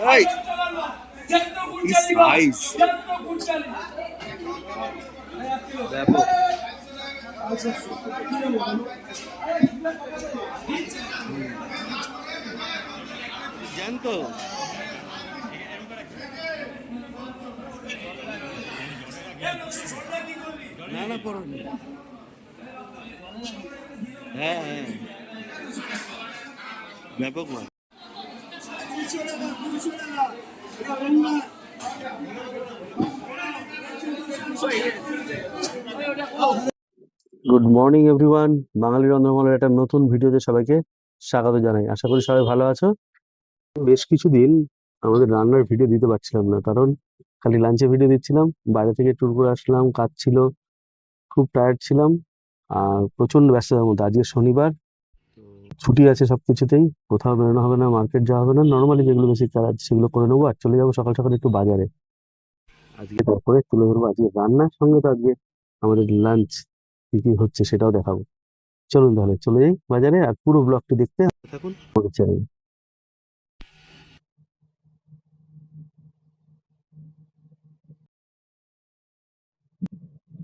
Hey. His size. ব্যাপক জ্যান্ত না না করো হ্যাঁ হ্যাঁ ব্যাপক মাছ গুড মর্নিং এভরিওয়ান বাঙালি রন্ধনমালের একটা নতুন ভিডিওতে সবাইকে স্বাগত জানাই। আশা করি সবাই ভালো আছো। বেশ কিছুদিন আমাদের রান্নার ভিডিও দিতে পারছিলাম না, কারণ খালি লাঞ্চে ভিডিও দিচ্ছিলাম, বাইরে থেকে ট্যুর করে আসলাম, কাজ ছিল, খুব টায়ার্ড ছিলাম, আর প্রচণ্ড ব্যস্ততার মধ্যে। আজকে শনিবার ছুটি আছে সবকিছুতেই। কোথাও বেরোনো হবে না মার্কেট যাওয়া হবে না। নর্মালি যেগুলো বেশি কাজ সেগুলো করে নেব আর চলে যাব সকাল সকাল একটু বাজারে। আজকে তারপরে তুলে ধরবো আজকে রান্নার সঙ্গে তো আজকে আমাদের লাঞ্চ কি কি হচ্ছে সেটাও দেখাবো। চলুন তাহলে চলে যাই বাজারে আর পুরো ব্লগটি দেখতে থাকুন।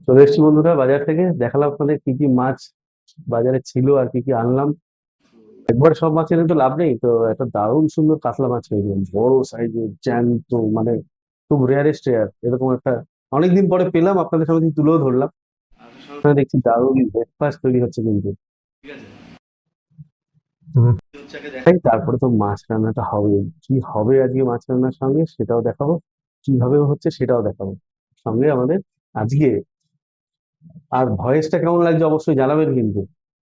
চলে এসেছি বন্ধুরা বাজার থেকে। দেখালাম আপনাদের কি কি মাছ বাজারে ছিল আর কি কি আনলাম। একবার সব মাছ এনে তো লাভ নেই। তো একটা দারুণ সুন্দর কাতলা মাছ পেয়ে গেলাম বড় সাইজের জ্যান্ত মানে খুব রেয়ারেস্ট রেয়ার এরকম একটা অনেকদিন পরে পেলাম আপনাদের সামনে তুলেও ধরলাম। দেখছি দারুণ ব্রেকফাস্ট তৈরি হচ্ছে কিন্তু। তাই তারপরে তো মাছ রান্নাটা হবে। কি হবে আজকে মাছ রান্নার সঙ্গে সেটাও দেখাবো। কীভাবে হচ্ছে সেটাও দেখাবো। সঙ্গে আমাদের আজকে আর ভয়েসটা কেমন লাগছে অবশ্যই জানাবেন কিন্তু।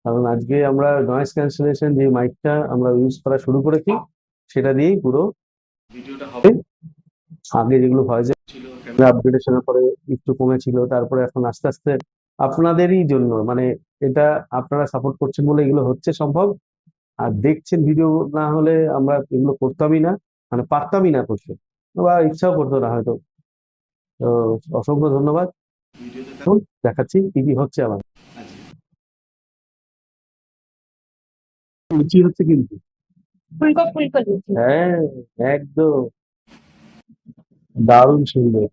কারণ আজকে আমরা নয়েজ ক্যান্সেলেশন যে মাইকটা আমরা ইউজ করা শুরু করেছি সেটা দিয়েই পুরো ভিডিওটা হবে। আগে যেগুলো ভয়েস ক্যামেরা আপগ্রেডেশনের পরে একটু কমেছিল তারপরে এখন আস্তে আস্তে আপনাদেরই জন্য মানে এটা আপনারা সাপোর্ট করছেন বলে এগুলো হচ্ছে সম্ভব। আর দেখছেন ভিডিও না হলে আমরা এগুলো করতামই না মানে পারতামই না করতে। বা ইচ্ছাও করতো না হয়তো। তো অসংখ্য ধন্যবাদ। দেখাচ্ছি কি কি হচ্ছে আমার। লুচি হচ্ছে কিন্তু। ফুলকো ফুলকো লুচি। হ্যাঁ একদম। দারুণ সুন্দর।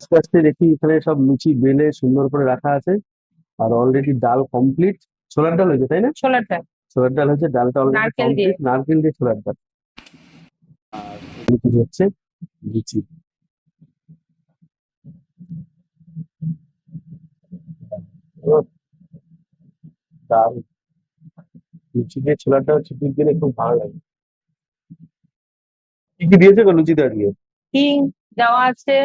আস্তে আস্তে দেখি এখানে সব লুচি বেলে সুন্দর করে রাখা আছে। আর অলরেডি ডাল কমপ্লিট ছোলার ডাল হয়েছে তাই না? ছোলার ডাল। ছোলার ডাল হচ্ছে ডালটা অলরেডি নারকেল দিয়ে। কমপ্লিট নারকেল দিয়ে ছোলার ডাল। আর লুচি হচ্ছে লুচি ও, দারুণ লুচি দিয়ে ডাল চিপিয়ে দিলে খুব ভালো লাগে। কি কি দিয়েছে গো লুচিতে আজকে হিং দেওয়া আছে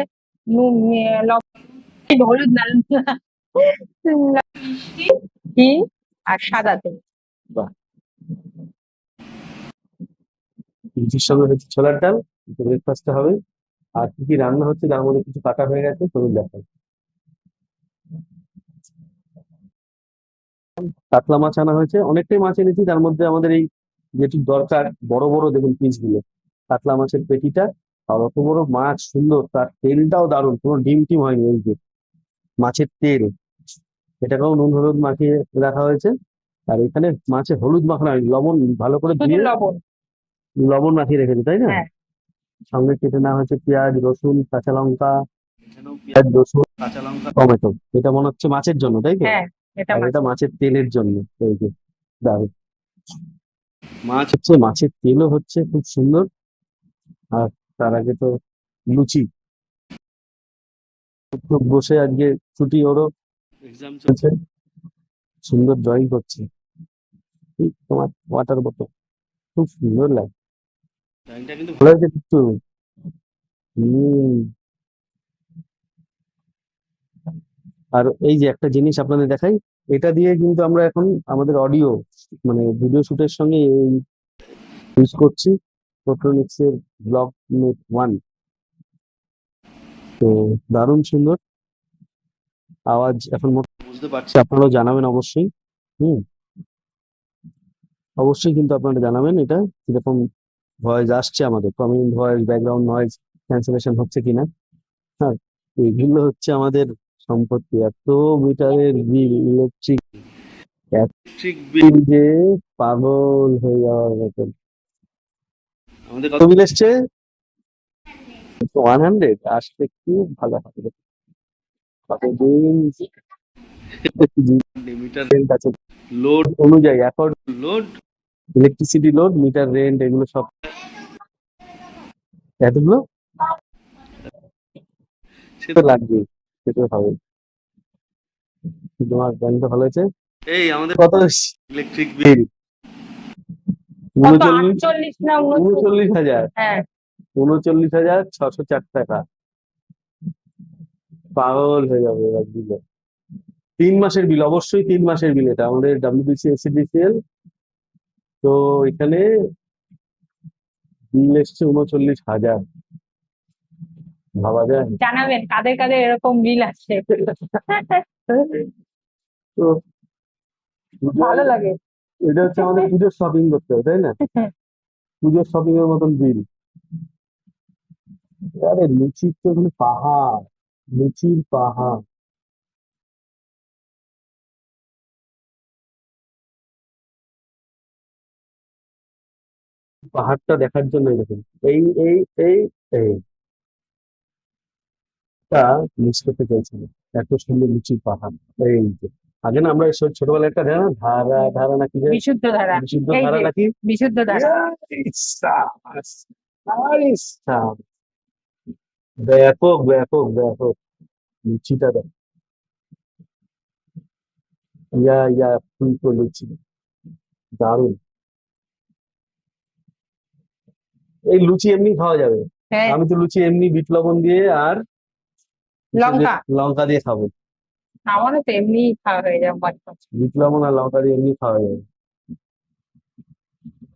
নুন এ, লবণ হলুদ মিষ্টি হিং আর সাদা তেল। লুচির সঙ্গে হচ্ছে ছোলার ডাল ব্রেকফাস্টে হবে। আর কি কি রান্না হচ্ছে তার মধ্যে কিছু কাটা হয়ে গেছে চলুন দেখাই কাতলা মাছ আনা হয়েছে। অনেকটাই মাছ এনেছি তার মধ্যে আমাদের এই যেটি দরকার বড় বড় দেখুন পিসগুলো কাতলা মাছের পেটিটা আর অত বড় মাছ সুন্দর তার তেলটাও দারুণ কোনো ডিম টিম হয়নি এই যে মাছের তেল। এটাকেও নুন হলুদ মাখিয়ে রাখা হয়েছে। আর এখানে মাছে হলুদ মাখানো হয়নি লবণ ভালো করে দিয়ে লবণ। লবণ মাখিয়ে রেখেছে তাই না? হ্যাঁ। সঙ্গে কেটে নেওয়া হয়েছে পেঁয়াজ রসুন কাঁচা লঙ্কা পেঁয়াজ রসুন কাঁচা লঙ্কা টমেটো। এটা মনে হচ্ছে মাছের জন্য তাই তো? হ্যাঁ। এটা আর মাছ। এটা মাছের তেলের জন্য এই যে দারুণ। মাছ হচ্ছে মাছের তেলও হচ্ছে খুব সুন্দর আর তার আগে তো লুচি। খুব বসে আজকে ছুটি ওরও এক্সাম চলছে। সুন্দর ড্রয়িং করছে। এই তোমার ওয়াটার বোতল খুব সুন্দর লাগে। ভালো হয়েছে কিন্তু আর এই যে একটা জিনিস আপনাদের দেখাই এটা দিয়ে কিন্তু আমরা এখন আমাদের অডিও মানে ভিডিও শুটের সঙ্গে এই ইউজ করছি ফটোনিক্স এর ব্লগ নেট ওয়ান তো দারুণ সুন্দর। আওয়াজ এখন বুঝতে পারছি। আপনারাও জানাবেন অবশ্যই হুম। অবশ্যই কিন্তু আপনারা জানাবেন এটা কীরকম ভয়েস আসছে আমাদের comment voice background noise cancellation হচ্ছে কিনা। হ্যাঁ এগুলো হচ্ছে আমাদের সম্পত্তি এত মিটারের বিল ইলেকট্রিক ইলেকট্রিক বিল। যে পাগল হয়ে যাওয়ার মতন। আমাদের কত বিল এসছে? ওয়ান হান্ড্রেড আসলে খুব ভালো হবে। কতদিন? মিটার রেন্ট আছে। লোড অনুযায়ী accord load. Electricity load meter rent এগুলো সব। এতগুলো? সেটা লাগবে। সেটা হবে। তোমার ব্যাংকটা ভালো আছে এই আমাদের কত ইলেকট্রিক বিল উনচল্লিশ না উনচল্লিশ হাজার। হ্যাঁ। উনচল্লিশ হাজার ছশো চার টাকা। পাগল হয়ে যাবে এবার বিলে তিন মাসের বিল অবশ্যই তিন মাসের বিল এটা। আমাদের ডাব্লিউবিসি এসিডিসিএল তো এখানে বিল এসছে উনচল্লিশ হাজার। ভাবা যায় জানাবেন কাদের কাদের এরকম বিল আছে। তো ভালো লাগে। এটা হচ্ছে আমাদের পুজোর শপিং করতে হবে তাই না? পুজোর শপিং এর মতন বিল আরে লুচির তো এখানে পাহাড় লুচির পাহাড়। পাহাড়টা দেখার জন্য দেখুন। এই এই এই এই। টা মিস করতে চাইছিল এত সুন্দর লুচির পাহাড়। এই যে আগে না আমরা এই ছো- ছোটবেলায় একটা ধারা ধারা ধারা নাকি বিশুদ্ধ ধারা। বিশুদ্ধ ধারা নাকি? বিশুদ্ধ ধারা। ব্যাপক ব্যাপক ব্যাপক লুচিটা দেখ। ইয়া ইয়া ফুলকো লুচি। দারুণ এই লুচি এমনি খাওয়া যাবে। হ্যাঁ। আমি তো লুচি এমনি বিট লবণ দিয়ে আর লঙ্কা। লঙ্কা দিয়ে খাব। আমারও তো এমনি খাওয়া হয়ে মাঝে। বিট লবণ আর লঙ্কা দিয়ে এমনি খাওয়া যাবে।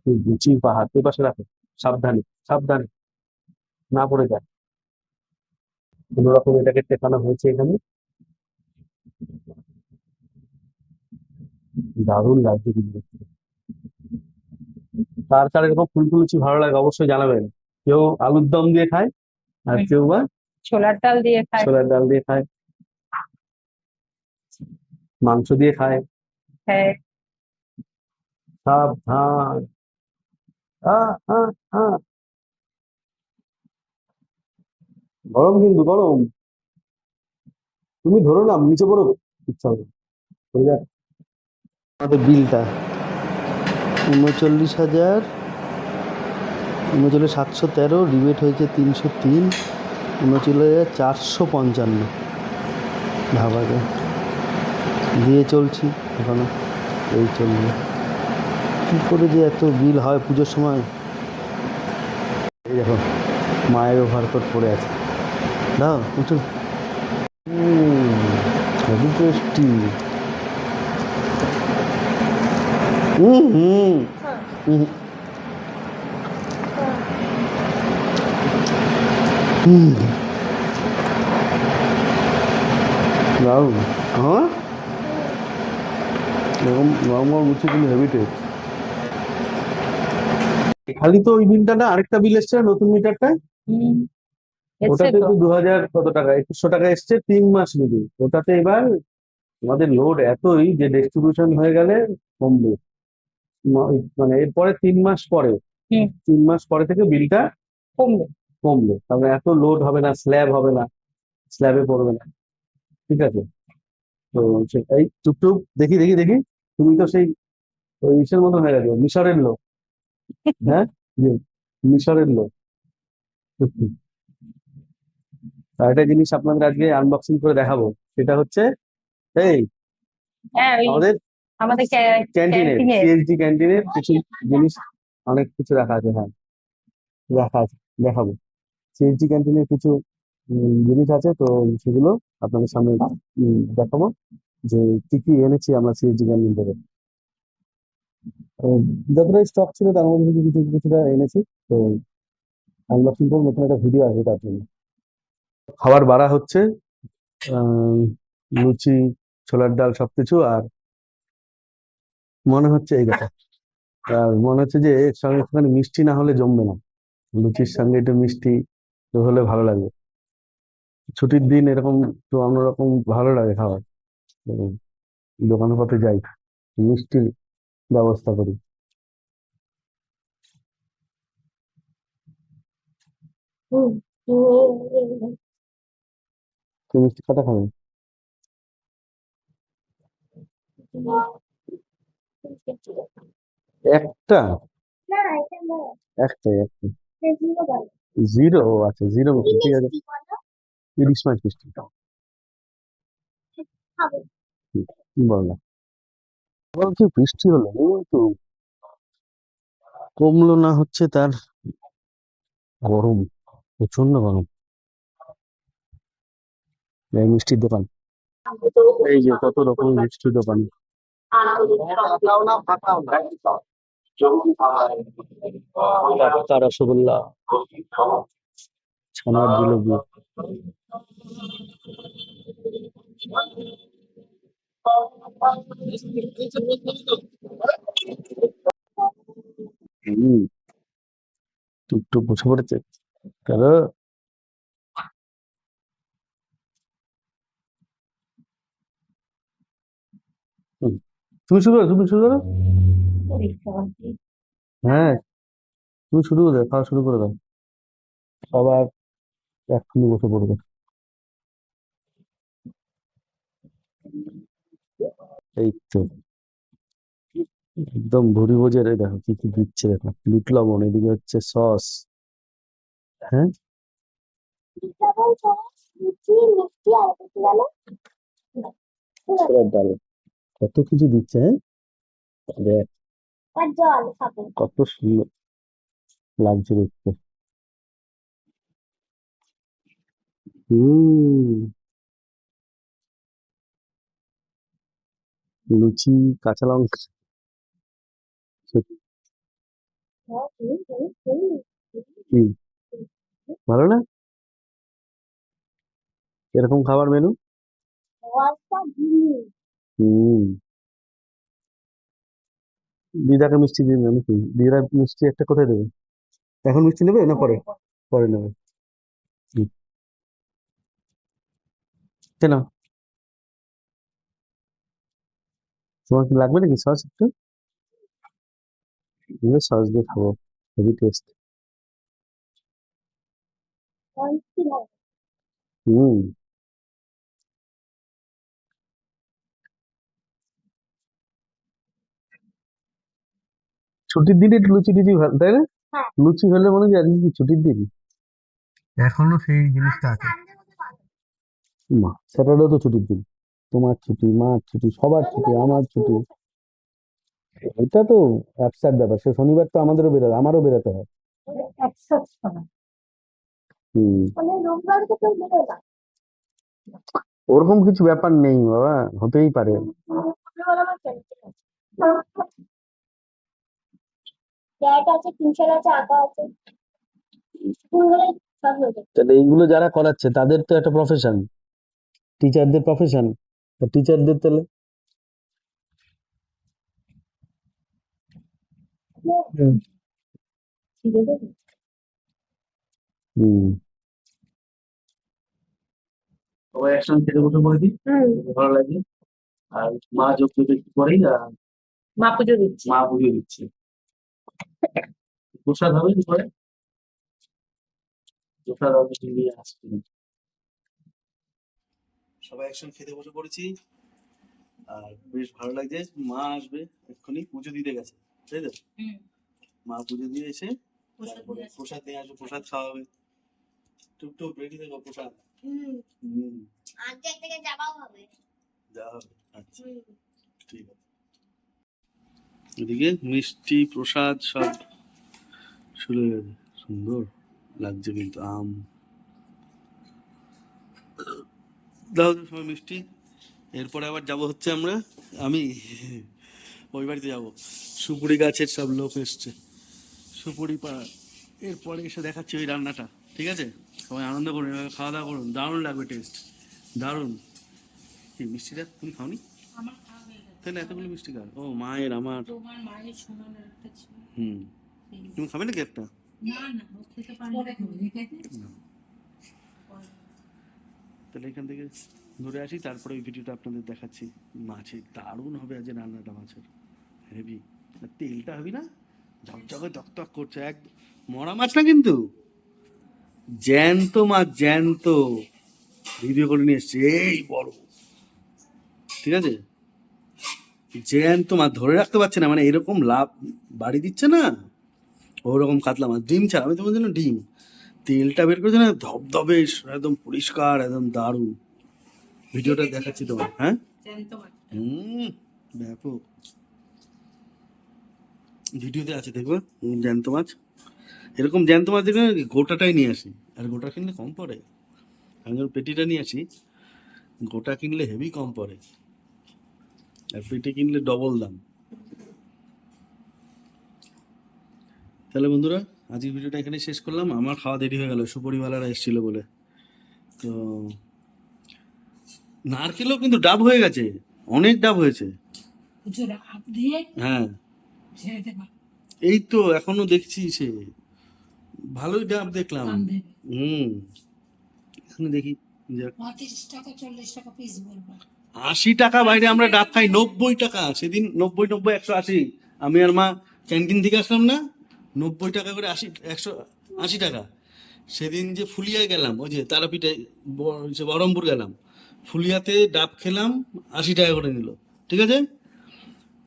এই লুচির পাহাড় তোর পাশে রাখো সাবধানে সাবধানে না পড়ে যায়। কোনো রকম এটাকে টেকানো হয়েছে এখানে। দারুণ লাগছে কিন্তু। দেখতে। কার এরকম ফুলকো লুচি ভালো লাগে অবশ্যই জানাবেন। কেউ আলুর দম দিয়ে খায় আর কেউ বা ছোলার ডাল দিয়ে খায়। ছোলার ডাল দিয়ে খায়। মাংস দিয়ে খায়। হ্যাঁ। সাবধান। গরম কিন্তু গরম। তুমি ধরো না নিচে পড়ো। ইচ্ছা হবে। আমাদের বিলটা। উনচল্লিশ হাজার। উনচল্লিশ সাতশো তেরো রিবেট হয়েছে তিনশো তিন। উনচল্লিশ হাজার চারশো পঞ্চান্ন যায় দিয়ে চলছি এখনও। এই চলবে। কী করে যে এত বিল হয় পুজোর সময়? এই দেখো মায়ের ওভারকোট পড়ে আছে। দাও একটু হেভি টেস্টি। হুম। হুম হুম দারুণ হ্যাঁ এরকম গরম গরম লুচি কিন্তু হেভি টেস্ট খালি তো ওই বিলটা না আরেকটা বিল এসছে নতুন মিটারটা ওটাতে তো। দু হাজার কত টাকা? একুশশো টাকা এসছে তিন মাস বিল ওটাতে এবার আমাদের লোড এতই যে ডিস্ট্রিবিউশন হয়ে গেলে কমবে। মানে এরপরে তিন মাস পরে তিন মাস পরে থেকে বিলটা কমবে। কমবে। তারপরে এত লোড হবে না স্ল্যাব হবে না স্ল্যাবে পড়বে না। ঠিক আছে? তো সেটাই টুকটুক দেখি দেখি দেখি। তুমি তো সেই ওই ইসের মতো হয়ে গেছো মিশরের লোক। হ্যাঁ? মিশরের লোক। আর একটা জিনিস আপনাদের আজকে আনবক্সিং করে দেখাবো। সেটা হচ্ছে এই হ্যাঁ আমাদের আমাদের ক্যা- ক্যান্টিনের ক্যান্টিনের। সিএসডি ক্যান্টিনের কিছু জিনিস অনেক কিছু রাখা আছে হ্যাঁ। রাখা আছে দেখাবো। সিএসডি ক্যান্টিনের কিছু জিনিস আছে, তো সেগুলো আপনাদের সামনে দেখাবো যে কি কি এনেছি আমরা সিএসডি ক্যান্টিন থেকে। যতটা স্টক ছিল তার মধ্যে কিছু কিছুটা এনেছি, তো আনবক্সিং করব নতুন একটা ভিডিও আসবে তার জন্য। খাবার বাড়া হচ্ছে লুচি, ছোলার ডাল সবকিছু, আর মনে হচ্ছে এই কথা আর মনে হচ্ছে যে এর সঙ্গে মিষ্টি না হলে জমবে না। লুচির সঙ্গে একটু মিষ্টি তো হলে ভালো লাগবে ছুটির দিন এরকম তো অন্যরকম ভালো লাগে খাবার। দোকানে পথে যাই মিষ্টির ব্যবস্থা করি। মিষ্টি কটা খাবে? একটা? একটাই একটা জিরো জিরো আচ্ছা জিরো মিষ্টি ঠিক আছে। ইলিশ মাছ মিষ্টি বলো বল। কি বৃষ্টি হলো কিন্তু কমলো না হচ্ছে তার গরম প্রচণ্ড গরম। এই মিষ্টির দোকান। এই যে কত রকম মিষ্টির দোকান। একটু বসে পড়েছে? কারও। তুমি শুরু করো তুমি শুরু করো হ্যাঁ তুমি শুরু করে দাও, খাওয়া শুরু করে দাও। সবার এক্ষুনি বসে পড়বে। এই তো। একদম ভুরি ভোজের এই দেখো কি কি দিচ্ছে দেখো। বিট লবণ, এদিকে হচ্ছে সস। হ্যাঁ? কত কিছু দিচ্ছে হ্যাঁ? দেখ। জল খাব কত সুন্দর লাগছে দেখতে। হুম। লুচি কাঁচা লঙ্কা। ভালো না? এরকম খাবার মেনু হুম। দিদাকে মিষ্টি দিন নাকি? দিদা মিষ্টি একটা কোথায় দেবে? এখন মিষ্টি নেবে না পরে? পরে নেবে। কেন। তোমার কি লাগবে নাকি সস একটু? সস দিয়ে খাব। হেভি টেস্ট হুম। ছুটির দিনে লুচি টুচি ভালো তাই না হ্যাঁ। লুচি হলে মনে হয় আজকে কি ছুটির দিন এখনও সেই জিনিসটা আছে মা স্যাটারডে তো ছুটির দিন তোমার ছুটি মার ছুটি সবার ছুটি আমার ছুটি এটা তো অ্যাবসার্ড ব্যাপার সে শনিবার তো আমাদেরও বেরোবে আমারও বেরোতে হয় মানে ওরকম কিছু ব্যাপার নেই বাবা হতেই পারে ক্যান্টিন আছে আছে আঁকা আছে। স্কুল হলে সব হয়ে তাহলে এইগুলো যারা করাচ্ছে তাদের তো একটা প্রফেশন টিচারদের প্রফেশন টিচারদের তাহলে? সবাই একসঙ্গে খেতে বসে পড়েছি। হুম। ভালো লাগে আর মা যোগ পরেই মা পুজো দিচ্ছে। মা পুজো দিচ্ছে। প্রসাদ হবে কি পরে প্রসাদ হবে সবাই একসঙ্গে খেতে বসে পড়েছি। আর বেশ ভালো লাগছে মা আসবে এক্ষুনি পুজো দিতে গেছে তাই তো? মা পুজো দিয়ে এসে তারপরে প্রসাদ নিয়ে আসবে প্রসাদ খাওয়া হবে টুকটুক রেডি থেকো প্রসাদ। হুম। আজকে থেকে যাওয়াও হবে। যাওয়া হবে আচ্ছা। ঠিক আছে। এদিকে মিষ্টি, প্রসাদ সব শুরু হয়ে গেছে। সুন্দর লাগছে কিন্তু আম। দাও সবাই মিষ্টি। এরপরে আবার যাব হচ্ছে আমরা, আমি ওই বাড়িতে যাব। সুপুরি গাছের সব লোক এসছে। সুপুরি পাড়া এরপরে এসে দেখাচ্ছি ওই রান্নাটা, ঠিক আছে? সবাই আনন্দ করুন, এভাবে খাওয়া দাওয়া করুন। দারুণ লাগবে টেস্ট দারুণ। মিষ্টিটা তুমি খাওনি? আমার তাহলে এতগুলো মিষ্টি কার? ও মায়ের আমার। তোমার মায়ের শোনানোর একটা ছিল। হুম। তুমি খাবে নাকি একটা? না না খেতে পারে না। তাহলে এখান থেকে ধরে আসি তারপরে ওই ভিডিওটা আপনাদের দেখাচ্ছি। মাছের দারুণ হবে আজ রান্নাটা মাছের। হেভি। তেলটা হবে না? ঝকঝকে তকতক করছে। এক মরা মাছ না কিন্তু? জ্যান্ত মাছ জ্যান্ত। ভিডিও করে নিয়ে এসছে। এই বড়। ঠিক আছে? জ্যান্ত মাছ ধরে রাখতে পারছে না মানে এরকম লাভ বাড়ি দিচ্ছে না ওরকম কাতলা মাছ ডিম ছাড়া আমি তোমার জন্য ডিম। তেলটা বের করেছে না ধবধবে একদম পরিষ্কার একদম দারুণ। ভিডিওটা দেখাচ্ছি তোমার হ্যাঁ? হুম ব্যাপক। ভিডিওতে আছে দেখবে? জ্যান্ত মাছ। এরকম জ্যান্ত মাছ দেখবে না, গোটাটাই নিয়ে আসি। আর গোটা কিনলে কম পড়ে। আমি যখন পেটিটা নিয়ে আসি গোটা কিনলে হেভি কম পড়ে। আর পেটি কিনলে ডবল দাম। তাহলে বন্ধুরা আজকের ভিডিওটা এখানে শেষ করলাম। আমার খাওয়া দেরি হয়ে গেল সুপরিওয়ালারা এসেছিল বলে। তো নারকেলও কিন্তু ডাব হয়ে গেছে অনেক ডাব হয়েছে। হ্যাঁ। এই তো এখনও দেখছি সে। ভালোই ডাব দেখলাম। হুম। এখানে দেখি টাকা চল্লিশ টাকা পিস বলব। আশি টাকা বাইরে আমরা ডাব খাই নব্বই টাকা। সেদিন নব্বই নব্বই একশো আশি। আমি আর মা ক্যান্টিন থেকে আসলাম না নব্বই টাকা করে আশি একশো আশি টাকা। সেদিন যে ফুলিয়ায় গেলাম ওই যে তারাপীঠে বহরমপুর গেলাম ফুলিয়াতে ডাব খেলাম আশি টাকা করে নিল। ঠিক আছে?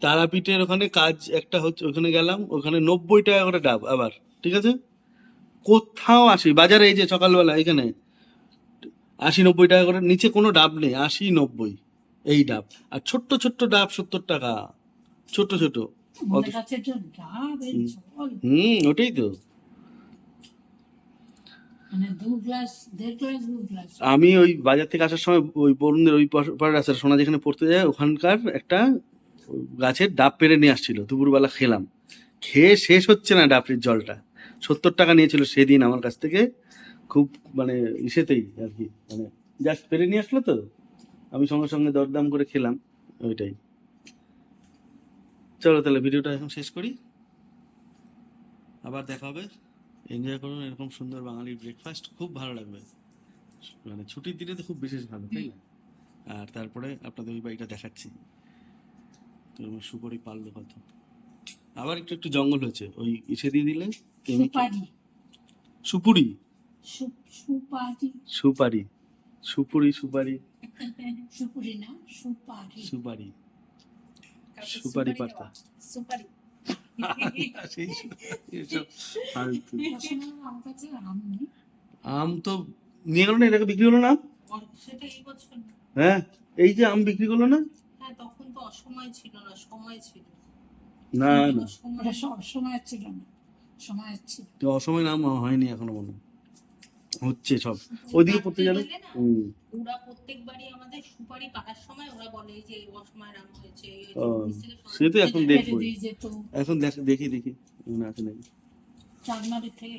তারাপীঠের ওখানে কাজ একটা হচ্ছে ওখানে গেলাম ওখানে নব্বই টাকা করে ডাব আবার। ঠিক আছে? কোথাও আসি বাজারে এই যে সকালবেলা এখানে আশি নব্বই টাকা করে নিচে কোনো ডাব নেই আশি নব্বই। এই ডাব। আর ছোট্ট ছোট্ট ডাব সত্তর টাকা। ছোট ছোট হুম। ওটাই তো। মানে আমি ওই বাজার থেকে আসার সময় ওই বরুণদের ওই পাড়ের রাস্তার সোনা যেখানে পড়তে যায় ওখানকার একটা গাছের ডাব পেরে নিয়ে আসছিল। দুপুরবেলা খেলাম। খেয়ে শেষ হচ্ছে না ডাবের জলটা। সত্তর টাকা নিয়েছিল সেদিন আমার কাছ থেকে। খুব মানে ইসেতেই আর কি। মানে জাস্ট পেরে নিয়ে আসলো তো। আমি সঙ্গে সঙ্গে দরদাম করে খেলাম ওইটাই। চলো তাহলে ভিডিওটা এখন শেষ করি। আবার দেখা হবে। এনজয় করুন এরকম সুন্দর বাঙালির ব্রেকফাস্ট খুব ভালো লাগবে। মানে ছুটির দিনে তো খুব বিশেষ ভালো তাই না? আর তারপরে আপনাদের ওই বাড়িটা দেখাচ্ছি। তো আমার সুপারি পারল কত আবার একটু একটু জঙ্গল হয়েছে ওই ইসে দিয়ে দিলে সুপারি। সুপুরি। সুপারি। সুপারি সুপুরি। সুপারি। না সুপারি সুপারি সুপারি পাতা। সুপারি। আম তো নিয়ে গেল না? এটাকে বিক্রি হলো না? সেটা এই বছর না। হ্যাঁ? এই যে আম বিক্রি করল না? হ্যাঁ তখন তো অসময় ছিল না সময় ছিল। না না। সময় ছিল না। সময় ছিল। অসময় নাম হয়নি এখনও মনে হয়। হচ্ছে সব। ওইদিকে পড়তে যাবে গেলে না, হুম। ওরা প্রত্যেকবারই আমাদের সুপারি সময় ওরা বলে যে অসময় রাম হয়েছে সে তো এখন দেখব এখন দেখি দেখি মনে আছে নাকি? থেকে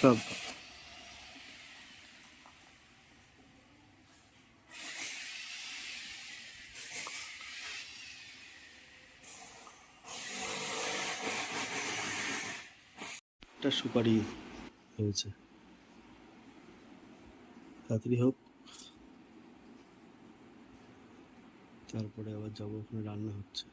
সব সুপারি হয়েছে। তাড়াতাড়ি হোক। তারপরে আবার যাব ওখানে রান্না হচ্ছে।